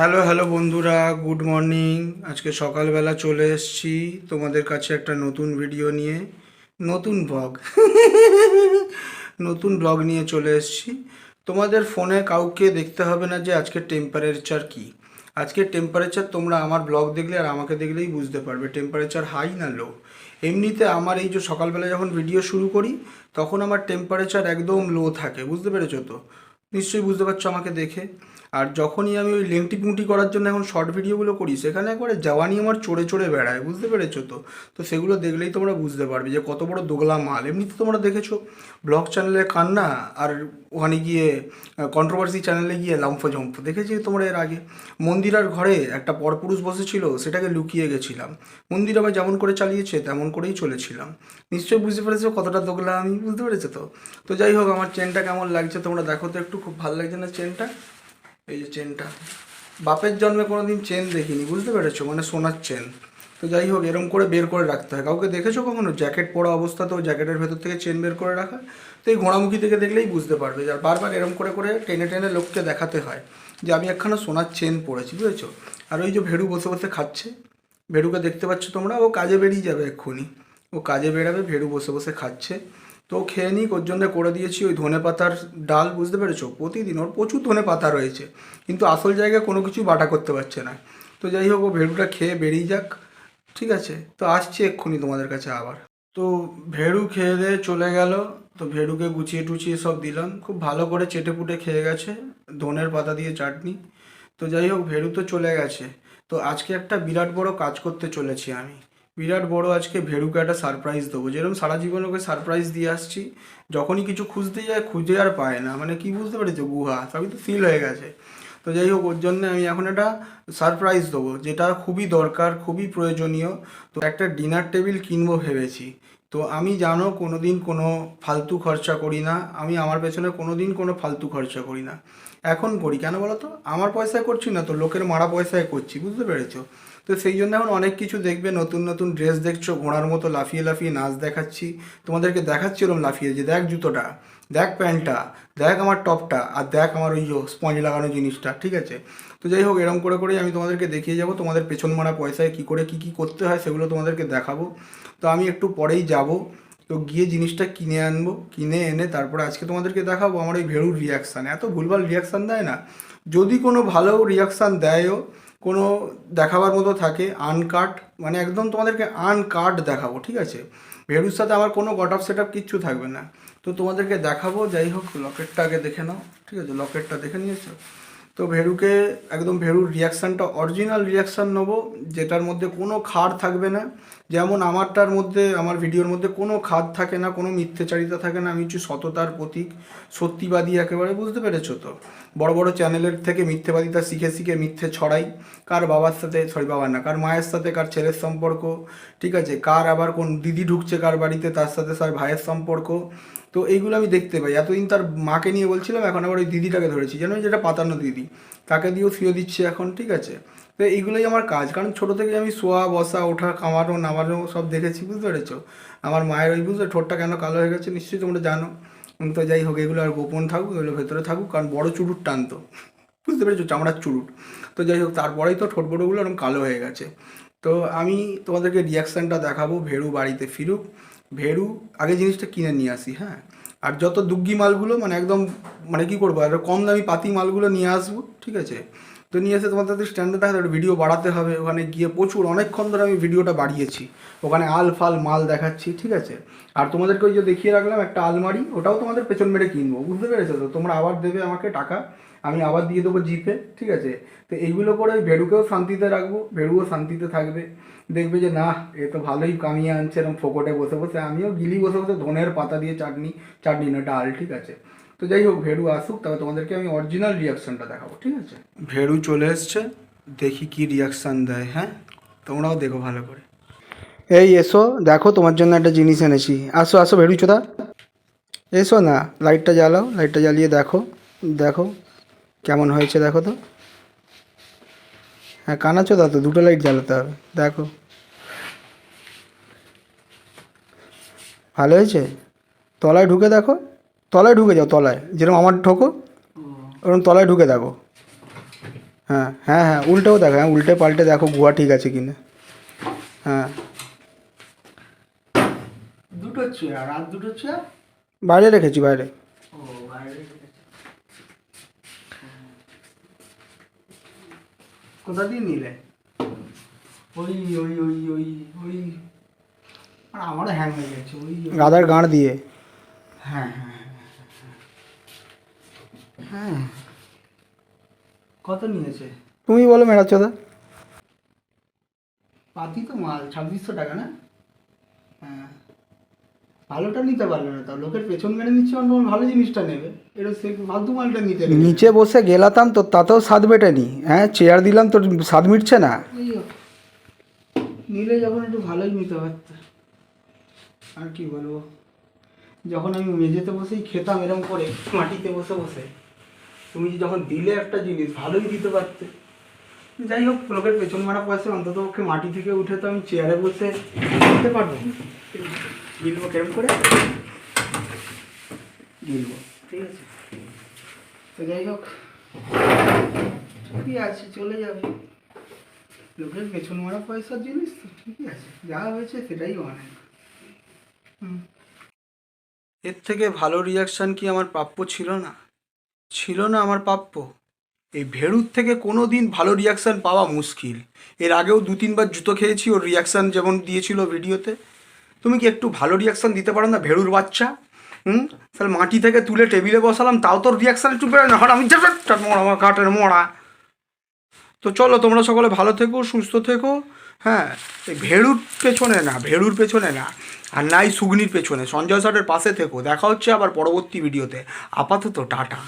Hello hello বন্ধুরা good morning আজকে সকালবেলা চলে এসেছি তোমাদের কাছে একটা নতুন ভিডিও নিয়ে। নতুন ব্লগ নতুন ব্লগ নিয়ে চলে এসেছি। তোমাদের ফোনে কাউকে দেখতে হবে না যে আজকে টেম্পারেচার কি। আজকে টেম্পারেচার তোমরা আমার ব্লগ দেখলে আর আমাকে দেখলেই বুঝতে পারবে টেম্পারেচার হাই না লো এমনিতে আমার এই যে সকালবেলা যখন ভিডিও শুরু করি, তখন আমার টেম্পারেচার একদম লো থাকে, বুঝতে পেরেছ তো? নিশ্চয়ই বুঝতে পারছ আমাকে দেখে। আর যখনই আমি ওই লেংটি পুঁটি করার জন্য এখন শর্ট ভিডিওগুলো করি, সেখানে একবারে জাওয়ানি আমার চড়ে চড়ে বেড়ায়, বুঝতে পেরেছ তো? তো সেগুলো দেখলেই তোমরা বুঝতে পারবে যে কত বড় দোগলা মাল। এমনিতে তোমরা দেখেছ ব্লগ চ্যানেলে কান্না আর ওখানে গিয়ে কন্ট্রোভার্সি চ্যানেলে গিয়ে লাম্ফ জম্প দেখেছি তোমরা এর আগে। মন্দিরার ঘরে একটা পরপুরুষ বসেছিল, সেটাকে লুকিয়ে গেছিলাম। মন্দির আবার যেমন করে চালিয়েছে, তেমন করেই চলেছিলাম। নিশ্চয়ই বুঝতে পেরেছ কতটা দোগলা আমি, বুঝতে পেরেছ তো? তো যাই হোক, আমার চেনটা কেমন লাগছে তোমরা দেখো তো একটু। খুব ভালো লাগছে না চেনটা? এই যে চেনটা। বাপের জন্মে কোনো দিন চেন দেখিনি, বুঝতে পেরেছ? মানে সোনার চেন। তো যাই হোক, এরম করে বের করে রাখতে হয়। কাউকে দেখেছ কখনো? জ্যাকেট পরা অবস্থাতেও জ্যাকেটের ভেতর থেকে চেন বের করে রাখা? তো এই ঘোড়ামুখী থেকে দেখলেই বুঝতে পারবে যে আর বারবার এরম করে করে টেনে টেনে লোককে দেখাতে হয় যে আমি একখানা সোনার চেন পরেছি, বুঝেছ? আর ওই যে ভেড়ু বসে বসে খাচ্ছে। ভেড়ুকে দেখতে পাচ্ছ তোমরা, ও কাজে বেরিয়ে যাবে এক্ষুনি। ও কাজে বেরাবে, ভেড়ু বসে বসে খাচ্ছে। তো খেয়ে নিক, ওর জন্য করে দিয়েছি ওই ধনে পাতার ডাল, বুঝতে পেরেছ? প্রতিদিন ওর প্রচুর ধনে পাতা রয়েছে, কিন্তু আসল জায়গায় কোনো কিছু বাটা করতে পারছে না। তো যাই হোক, ও ভেড়ুটা খেয়ে বেরিয়ে যাক, ঠিক আছে? তো আসছি এক্ষুনি তোমাদের কাছে আবার। তো ভেড়ু খেয়ে দিয়ে চলে গেল, তো ভেড়ুকে গুছিয়ে টুচিয়ে সব দিলাম। খুব ভালো করে চেটে পুটে খেয়ে গেছে, ধনের পাতা দিয়ে চাটনি। তো যাই হোক, ভেড়ু তো চলে গেছে। তো আজকে একটা বিরাট বড় কাজ করতে চলেছি আমি। বিরাট বড় আজকে ভেরুকে একটা সারপ্রাইজ দেবো। যেরকম সারা জীবন ওকে সারপ্রাইজ দিয়ে আসছি, যখনই কিছু খুঁজতে যায়, খুঁজে আর পায় না। মানে কি বুঝতে পেরেছ, গুহা? সবই তো ফিল হয়ে গেছে। তো যাই হোক, ওর জন্য আমি এখন একটা সারপ্রাইজ দেবো, যেটা খুবই দরকার, খুবই প্রয়োজনীয়। তো একটা ডিনার টেবিল কিনবো ভেবেছি। তো আমি জানো কোনো দিন কোনো ফালতু খরচা করি না। আমি আমার পেছনে কোনো দিন কোনো ফালতু খরচা করি না। এখন করি, কেন বলো তো? আমার পয়সায় করছি না তো, লোকের মারা পয়সায় করছি, বুঝতে পেরেছ? তো সেই জন্য এখন অনেক কিছু দেখবে, নতুন নতুন ড্রেস দেখছ, ঘোড়ার মতো লাফিয়ে লাফিয়ে নাচ দেখাচ্ছি। তোমাদেরকে দেখাচ্ছি ওরম লাফিয়ে যে দেখ জুতোটা, দেখ প্যান্টটা, দেখ আমার টপটা, আর দেখ আমার ওই স্পঞ্জ লাগানো জিনিসটা, ঠিক আছে? তো যাই হোক এরকম করে করেই আমি তোমাদেরকে দেখিয়ে যাব, তোমাদের পেছন মারা পয়সায় কী করে কী কী করতে হয় সেগুলো তোমাদেরকে দেখাবো। তো আমি একটু পরেই যাব, তো গিয়ে জিনিসটা কিনে আনব, কিনে এনে তারপরে আজকে তোমাদেরকে দেখাবো আমার ওই ভেড়ুর রিয়াকশান এত ভুলভাল রিয়াকশান দেয় না। যদি কোনো ভালো রিয়াকশান দেয়ও কোনো দেখাবার মতো থাকে আনকাট মানে একদম তোমাদেরকে আনকাট দেখাবো, ঠিক আছে? ভেরুর সাথে আমার কোনো গট অফ সেট আপ কিচ্ছু থাকবে না। তো তোমাদেরকে দেখাবো, যাই হোক লকেটটা আগে দেখে নাও, ঠিক আছে? লকেটটা দেখে নিয়েছো? তো ভেরুকে একদম ভেরুর রিয়াকশানটা অরিজিনাল রিয়াকশান নেব, যেটার মধ্যে কোনো খাড় থাকবে না। যেমন আমারটার মধ্যে, আমার ভিডিওর মধ্যে কোনো খাদ থাকে না, কোনো মিথ্যেচারিতা থাকে না, আমি হচ্ছে সততার প্রতীক, সত্যিবাদী একেবারে, বুঝতে পেরেছ তো? বড় বড় চ্যানেলের থেকে মিথ্যেবাদিতা শিখে শিখে মিথ্যে ছড়াই, কার বাবার সাথে সরি বাবার না, কার মায়ের সাথে, কার ছেলের সম্পর্ক, ঠিক আছে? কার আবার কোন দিদি ঢুকছে কার বাড়িতে, তার সাথে, তার ভাইয়ের সম্পর্ক তো এইগুলো আমি দেখতে পাই। এতদিন তার মাকে নিয়ে বলছিলাম, এখন আবার ওই দিদিটাকে ধরেছি। যেন যেটা পাতানো দিদি, তাকে দিয়েও শুয়ে দিচ্ছে এখন, ঠিক আছে? তো এইগুলোই আমার কাজ। কারণ ছোটো থেকে আমি শোয়া, বসা, ওঠা কামানো নামানো সব দেখেছি, বুঝতে পেরেছ? আমার মায়ের ওই বুঝতে ঠোঁটটা কেন কালো হয়ে গেছে নিশ্চয়ই তোমরা জানো। তো যাই হোক, এগুলো আর গোপন থাকুক, এগুলো ভেতরে থাকুক, কারণ বড় চুরুট টানতো। বুঝতে পেরেছ? চামড়ার চুরুট। তো যাই হোক, তারপরেই তো ঠোঁট বড়োগুলো এরকম কালো হয়ে গেছে। তো আমি তোমাদেরকে রিয়াকশানটা দেখাবো ভেড়ু বাড়িতে ফিরুক। ভেড়ু আগে জিনিসটা কিনে নিয়ে আসি হ্যাঁ। আর যত দুগ্গি মালগুলো মানে একদম মানে কি করব, আর কম দামি পাতি মালগুলো নিয়ে আসব, ঠিক আছে। তো নিয়ে এসে তোমাদের যদি স্ট্যান্ডার্ড থাকে একটা ভিডিও বাড়াতে হবে, ওখানে গিয়ে প্রচুর, অনেকক্ষণ ধরে আমি ভিডিওটা বাড়িয়েছি। ওখানে আল ফাল মাল দেখাচ্ছি, ঠিক আছে? আর তোমাদেরকে ওই যে দেখিয়ে রাখলাম একটা আলমারি, ওটাও তোমাদের পেছন মেরে কিনবো, বুঝতে পেরেছ তো? তোমরা আবার দেবে আমাকে টাকা, আমি আবার দিয়ে দেবো জিপে, ঠিক আছে? তো এইগুলো করে ভেড়ুকেও শান্তিতে রাখব ভেড়ুও শান্তিতে থাকবে। দেখবে যে না এ তো ভালোই কামিয়ে আনছে এরকম ফোকটে বসে বসে। আমিও গিলি বসে বসে ধনের পাতা দিয়ে চাটনি চাটনি না ডাল, ঠিক আছে? তো যাই হোক ভেড়ু আসুক তবে তোমাদেরকে আমি অরিজিনাল রিয়াকশানটা দেখাবো ঠিক আছে? ভেড়ু চলে এসছে দেখি কি রিয়াকশান দেয় হ্যাঁ? তোমরাও দেখো ভালো করে। এই এসো দেখো তোমার জন্য একটা জিনিস এনেছি। আসো আসো ভেড়ু চোদা। এসো না লাইটটা জ্বালাও লাইটটা জ্বালিয়ে দেখো দেখো কেমন হয়েছে দেখো তো। হ্যাঁ কানাচো তো দুটো লাইট জ্বালাতে হবে দেখো। ভালো হয়েছে? তলায় ঢুকে দেখো। তলায় ঢুকে যাও তলায়। যেরকম আমার ঠোকো ওরকম তলায় ঢুকে দেখো। হ্যাঁ হ্যাঁ হ্যাঁ উল্টেও দেখো হ্যাঁ উল্টে পাল্টে দেখো গুহা ঠিক আছে কিনা। হ্যাঁ। দুটো চেয়ার আর দুটো চেয়ার? বাইরে রেখেছি বাইরে। কোথা দিয়ে নিলে? ওই ওই ওই ওই ওই। আর আমারও হ্যাং হয়ে গেছে ওই- গাদার গাঁড় দিয়ে। হ্যাঁ হ্যাঁ। হ্যাঁ। কত নিয়েছে? তুমি বলো মেরাচোদা পাতি তো মাল ছাব্বিশশো টাকা না? হ্যাঁ। ভালোটা নিতে পারবে না তাও লোকের পেছন মেরে নিচ্ছে অন্য ভালো জিনিসটা নেবে। এটা সে ফালতু মালটা নিতে নিচে বসে গেলাতাম তো তাতেও স্বাদ বেটেনি হ্যাঁ চেয়ার দিলাম তোর স্বাদ মিটছে না। নিলে যখন একটু ভালোই নিতে পারতে। আর কি বলব? যখন আমি মেঝেতে বসেই খেতাম এরম করে মাটিতে বসে বসে। তুমি যখন দিলে একটা জিনিস ভালোই দিতে পারতে। যাই হোক লোকের পেছন মারা পয়সা অন্তত ওকে মাটি থেকে উঠে তো আমি চেয়ারে বসে দিতে পারব। গিলবো কেরম করে? গিলবো ঠিক আছে। তো যাই হোক ঠিকই আছে চলে যাবে। লোকের পেছন মারা পয়সার জিনিস তো ঠিকই আছে। যা হয়েছে সেটাই অনেক। হুম। এর থেকে ভালো রিয়াকশান কি আমার প্রাপ্য ছিল না? ছিল না আমার প্রাপ্য। এই ভেড়ুর থেকে কোনো দিন ভালো রিয়াকশান পাওয়া মুশকিল। এর আগেও দু তিনবার জুতো খেয়েছি, ওর রিয়াকশান যেমন দিয়েছিল ভিডিওতে। তুমি কি একটু ভালো রিয়াকশান দিতে পারো না ভেড়ুর বাচ্চা? হুম? তাহলে মাটি থেকে তুলে টেবিলে বসালাম, তাও তোর রিয়াকশান একটু বেরোয় না আমি মোড়া আমার কাঠের মোড়া। তো চলো, তোমরা সকলে ভালো থেকো, সুস্থ থেকো। হ্যাঁ এই ভেড়ুর পেছনে না, ভেড়ুর পেছনে না। আর নাই সুগনির পেছনে, সঞ্জয় স্যারের পাশে থেকো। দেখা হচ্ছে আবার পরবর্তী ভিডিওতে। আপাতত টাটা।